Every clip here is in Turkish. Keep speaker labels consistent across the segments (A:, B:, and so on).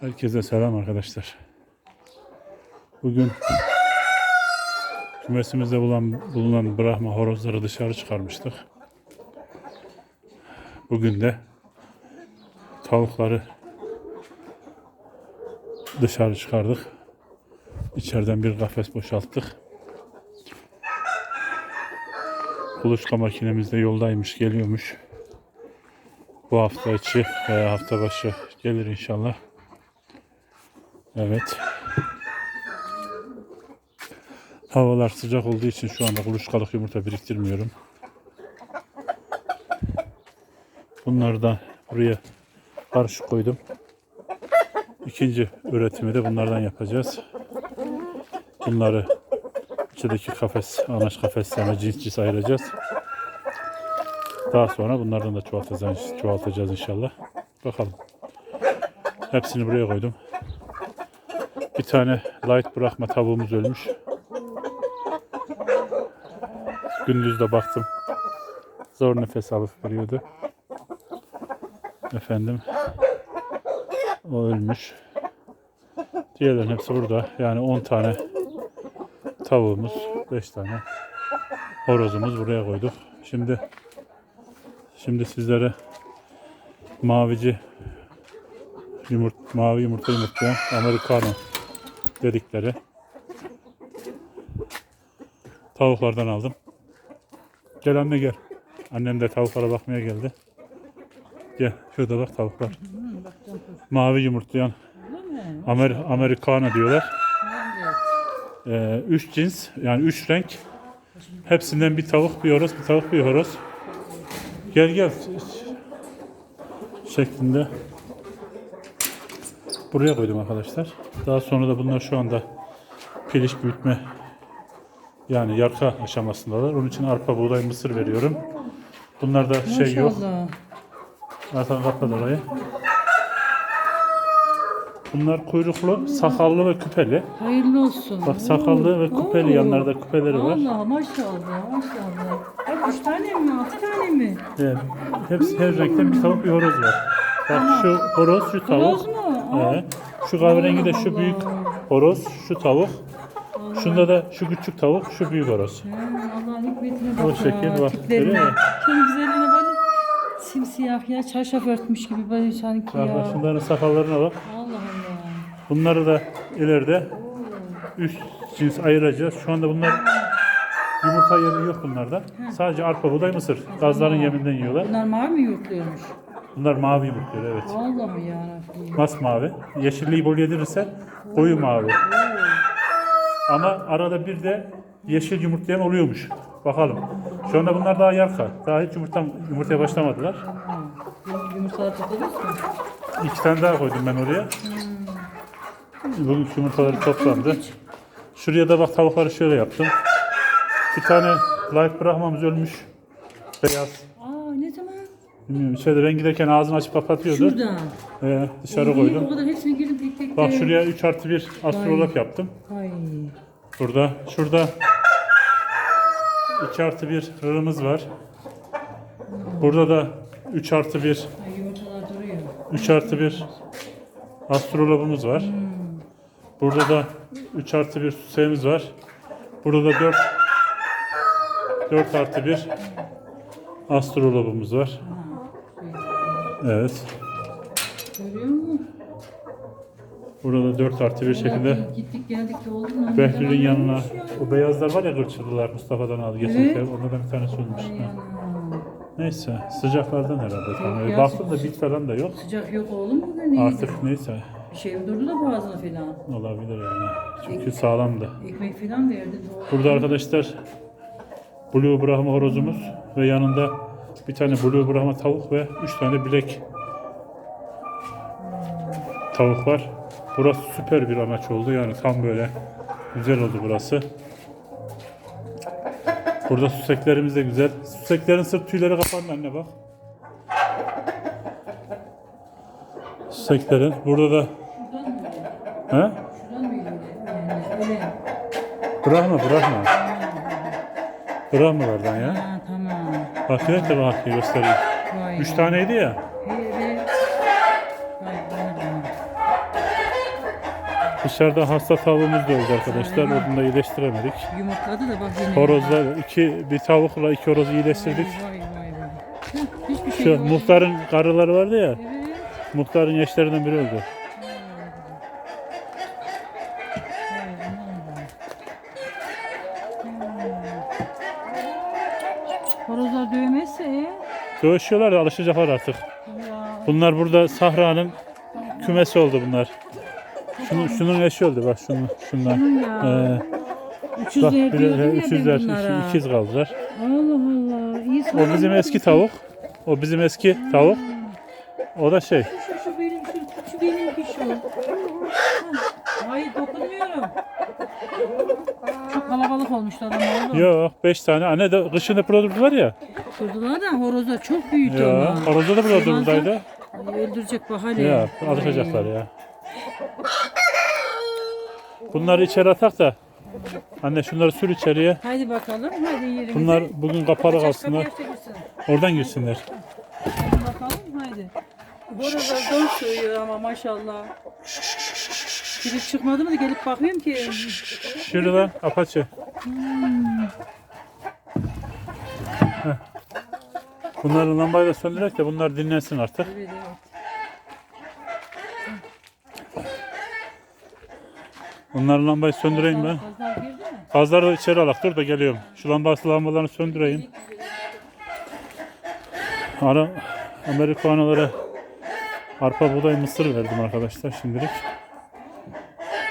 A: Herkese selam arkadaşlar. Bugün kümesimizde bulunan, bulunan Brahma horozları dışarı çıkarmıştık. Bugün de tavukları dışarı çıkardık. İçeriden bir kafes boşalttık. Kuluçka makinemiz de yoldaymış, geliyormuş. Bu hafta içi veya hafta başı gelir inşallah. Evet. Havalar sıcak olduğu için şu anda kuluçkalık yumurta biriktirmiyorum. Bunları da buraya karışık koydum. İkinci üretimi de bunlardan yapacağız. Bunları içindeki kafes, anaç kafeslerine cins cins ayıracağız. Daha sonra bunlardan da çoğaltacağız, çoğaltacağız inşallah. Bakalım. Hepsini buraya koydum. Bir tane light bırakma tavuğumuz ölmüş. Gündüz de baktım. Zor nefes alıp veriyordu. Efendim. O ölmüş. Diğerlerin hepsi burada. Yani 10 tane tavuğumuz, 5 tane horozumuz buraya koyduk. Şimdi şimdi sizlere mavici yumurt, mavi yumurta yumurtlayan Americano dedikleri tavuklardan aldım. Gel anne gel. Annem de tavuklara bakmaya geldi. Gel şurada bak tavuklar. Mavi yumurtlayan Amer Americano diyorlar. Ee, üç cins yani üç renk. Hepsinden bir tavuk bir horoz bir tavuk bir horoz. Gel gel. Şeklinde. Buraya koydum arkadaşlar. Daha sonra da bunlar şu anda piliç büyütme yani yarka aşamasındalar. Onun için arpa, buğday, mısır veriyorum. Bunlarda şey yok.
B: Maşallah.
A: Zaten kapalı orayı. Bunlar kuyruklu, sakallı ve küpeli.
B: Hayırlı olsun.
A: Bak sakallı ve küpeli
B: Oo.
A: yanlarda küpeleri var.
B: Allah maşallah maşallah. Bak üç tane mi altı tane mi?
A: Evet. Hepsi her renkten bir tavuk bir horoz var. Bak şu horoz, şu tavuk.
B: Horoz mu?
A: Evet. Şu kahverengi de şu büyük horoz, şu tavuk. Şunda da şu küçük tavuk, şu büyük horoz.
B: Allah'ın hikmetine bak.
A: O
B: ya,
A: şekil bak,
B: tiplerine.
A: görüyor musun?
B: Şunun güzelliğine bak. Simsiyah ya çarşaf örtmüş gibi böyle sanki ya.
A: bak şunların sakallarına bak.
B: Allah Allah.
A: Bunları da ileride üst cins ayıracağız. Şu anda bunlar yumurta yemi yok bunlarda. Sadece arpa, buğday, mısır. Gazların yeminden yiyorlar.
B: Bunlar mavi mi yurtluyormuş?
A: Bunlar mavi yumurtluyor evet.
B: Allah'ım yarabbim.
A: Masmavi. Yeşilliği bol yedirirse koyu mavi. Ama arada bir de yeşil yumurtlayan oluyormuş. Bakalım. Şu anda bunlar daha yarka. Daha hiç yumurta, yumurtaya başlamadılar.
B: Yum- Yumurtalar topladınız mı?
A: İki tane daha koydum ben oraya. Bugün yumurtaları toplandı. Şuraya da bak tavukları şöyle yaptım. Bir tane light bırakmamız ölmüş. Beyaz. Bilmiyorum içeride ben giderken ağzını açıp kapatıyordu.
B: Şuradan.
A: Ee, dışarı
B: İyi,
A: koydum.
B: O kadar hepsini girdim tek tek.
A: Bak
B: de-
A: şuraya 3 artı 1 astrolog yaptım.
B: Ay.
A: Burada, şurada 2 artı 1 rırımız var. Burada da 3 artı 1,
B: Ay yumurtalar duruyor.
A: 3 artı 1 astrologumuz var. Burada da 3 artı 1 süsemiz var. Burada da 4 4 artı 1 astrologumuz var. Evet.
B: Görüyor musun?
A: Burada da 4 artı 1 şekilde
B: Gittik geldik de oldu mu?
A: Behlül'ün yanına
B: Ya.
A: o beyazlar var ya kırçıldılar Mustafa'dan aldı geçerken onlardan bir tanesi olmuş.
B: Ay
A: Ha.
B: anam.
A: Neyse sıcaklardan herhalde. Tamam.
B: ya,
A: Baktım da bit falan da yok.
B: Sıcak yok oğlum bugün iyiydi.
A: Artık neyse
B: Bir şey mi durdu da boğazına falan.
A: olabilir yani. Çünkü sağlamdı.
B: Ekmek falan verdi. Doğru.
A: Burada arkadaşlar Blue Brahma horozumuz ve yanında bir tane Blue Brahma tavuk ve 3 tane bilek tavuk var. Burası süper bir amaç oldu yani tam böyle güzel oldu burası. Burada süseklerimiz de güzel. Süseklerin sırt tüyleri kapandı anne bak. Süseklerin. Burada da he?
B: Öyle.
A: Bırakma bırakma. Bırakmalardan ya.
B: Ha tamam.
A: Bak yine de bak göstereyim.
B: Vay.
A: Üç taneydi ya. Dışarıda hasta tavuğumuz da oldu arkadaşlar. Onu da iyileştiremedik.
B: Yumurtladı da bak yine.
A: Horozlar iki bir tavukla iki horozu iyileştirdik.
B: Vay vay vay. Heh, Hiçbir şey
A: Şu
B: yok.
A: muhtarın karıları vardı ya.
B: Evet.
A: Muhtarın eşlerinden biri öldü.
B: Vay aman da. Hmm. Horozlar dövmezse
A: Dövüşüyorlar da alışacaklar artık.
B: ya
A: Bunlar burada Sahra'nın kümesi oldu bunlar. Şunun, şunun eşi öldü bak şunun, şundan.
B: ya.
A: Ee, bak
B: diyordum
A: biri,
B: ya ben
A: üçüzler,
B: bunlara.
A: iki, ikiz kaldılar.
B: Allah Allah. İyi
A: O bizim eski tavuk. O bizim eski tavuk. O da şey.
B: Şu, şu benim şu, şu benimki şu. Heh. Hayır dokunmuyorum. Çok kalabalık olmuşlar ama oğlum.
A: Yok 5 tane. Anne de kışın hep burada durdular ya.
B: Durdular da horozlar çok büyüdü
A: Ya
B: ama.
A: horozda da burada durdulaydı.
B: Ay, Öldürecek bak hadi.
A: Ya alışacaklar ya. Bunları içeri atak da. Anne şunları sür içeriye.
B: Haydi bakalım hadi yerimize.
A: Bunlar bugün kapalı kalsınlar.
B: Kapıyı aç da girsin.
A: Oradan girsinler.
B: Hadi bakalım haydi. Horozlar zor sığıyor ama maşallah. Girip çıkmadı mı da gelip bakıyorum ki.
A: Şuradan apaçı. Heh. Bunları lambayı da söndürerek de bunlar dinlensin artık.
B: Evet evet.
A: Bunları lambayı söndüreyim ben. Gazları da içeri alak. Dur da geliyorum. Şu lambası lambalarını söndüreyim. Ara Amerikanolara arpa buğday mısır verdim arkadaşlar şimdilik.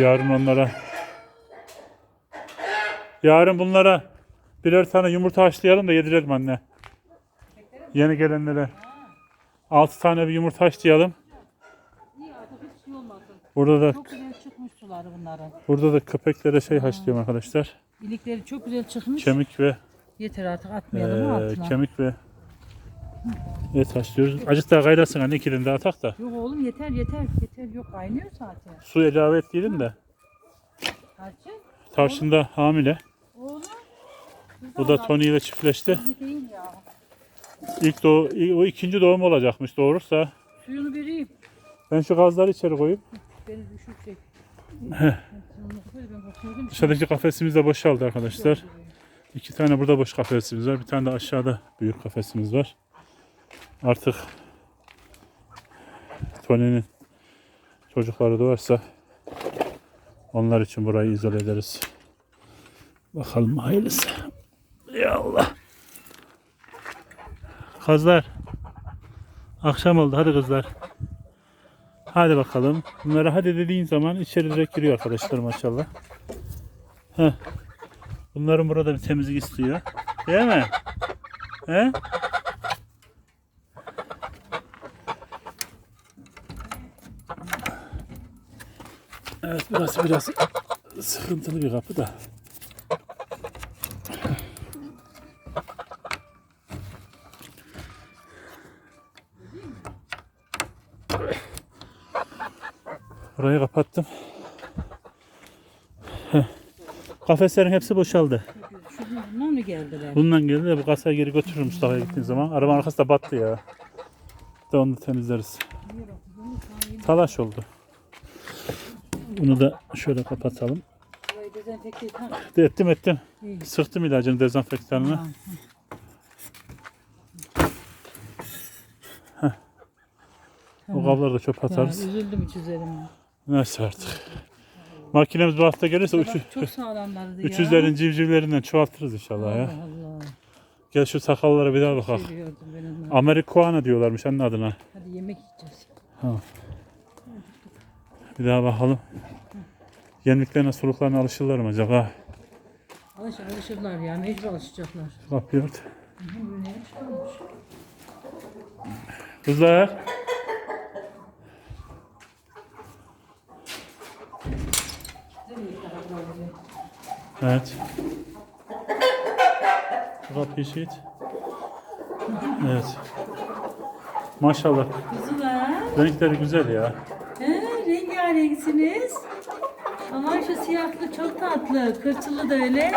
A: Yarın onlara Yarın bunlara birer tane yumurta haşlayalım da yedirelim anne. Yeni gelenlere. 6 tane bir yumurta haşlayalım. Burada da
B: Çok güzel çıkmış suları bunların.
A: burada da köpeklere şey haşlıyorum arkadaşlar.
B: İlikleri çok güzel çıkmış.
A: Kemik ve
B: Yeter artık atmayalım
A: Ee,
B: altına?
A: kemik ve et haşlıyoruz. Acık daha kaynasın anne ikilini daha tak da.
B: Yok oğlum yeter yeter yeter yok kaynıyor zaten.
A: Su ilave ettiydin de.
B: Tarçın
A: Tavşın da hamile.
B: oğlum.
A: Bu da Tony ile çiftleşti.
B: Bir değil ya.
A: İlk doğu, o ikinci doğum olacakmış doğurursa.
B: Suyunu vereyim.
A: Ben şu gazları içeri koyayım.
B: Beni düşürecek. Ben bakıyordum.
A: Dışarıdaki kafesimiz de boşaldı arkadaşlar. İki tane burada boş kafesimiz var. Bir tane de aşağıda büyük kafesimiz var. Artık Tony'nin çocukları doğarsa onlar için burayı izole ederiz. Bakalım hayırlısı. Ya Allah. Kızlar. Akşam oldu. Hadi kızlar. Hadi bakalım. Bunlara hadi dediğin zaman içeri direkt giriyor arkadaşlar maşallah. Heh. Bunların burada bir temizlik istiyor. Değil mi? He? Evet burası biraz sıkıntılı bir kapı da. Burayı kapattım. Heh. Kafeslerin hepsi boşaldı.
B: Bundan mı geldiler?
A: Bundan geldi de bu kasaya geri götürürüm Mustafa'ya gittiğin zaman. Arabanın arkası da battı ya. De onu da temizleriz. Talaş oldu. Bunu da şöyle kapatalım.
B: Ha.
A: De ettim ettim.
B: İyi.
A: Sıktım ilacını dezenfektanını.
B: Tamam.
A: O kabları da çöp
B: Ya,
A: atarız.
B: üzüldüm hiç üzerime.
A: Neyse artık. Makinemiz bu hafta gelirse üçü,
B: çok sağlamlardı ya.
A: üçüzlerin civcivlerinden çoğaltırız inşallah ya.
B: Allah Allah.
A: Gel şu sakallara bir daha bakalım.
B: Onu.
A: Amerikuana diyorlarmış anne adına.
B: Hadi yemek yiyeceğiz.
A: Bir daha bakalım. Yemliklerine suluklarına alışırlar mı acaba?
B: Alış, alışırlar ya. Mecbur alışacaklar.
A: Kapıyı ört. Kızlar. Evet. Kapıyı şiit. Evet. Maşallah.
B: Kızılar.
A: Renkleri güzel ya
B: hangi? Aman şu siyahlı çok tatlı. Kırçılı da öyle.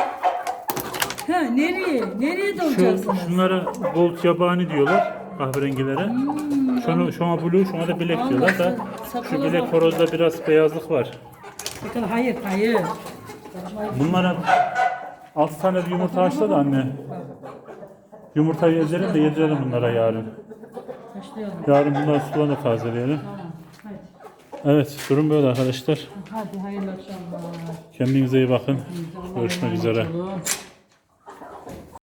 B: Ha, nereye? Nereye dolacaksınız?
A: Şu, şunlara gold yabani diyorlar. Kahverengilere. Hmm, şunu, şuna blue, şuna da bilek diyorlar da. Şu bilek horozda biraz beyazlık var.
B: Sakın hayır, hayır.
A: Bunlara 6 tane bir yumurta açtı da anne. Yumurta yedirelim de yedirelim bunlara yarın. Yarın bunları sulanıp tazeleyelim. Evet durum böyle arkadaşlar.
B: Hadi hayırlı akşamlar.
A: Kendinize iyi bakın. Görüşmek üzere.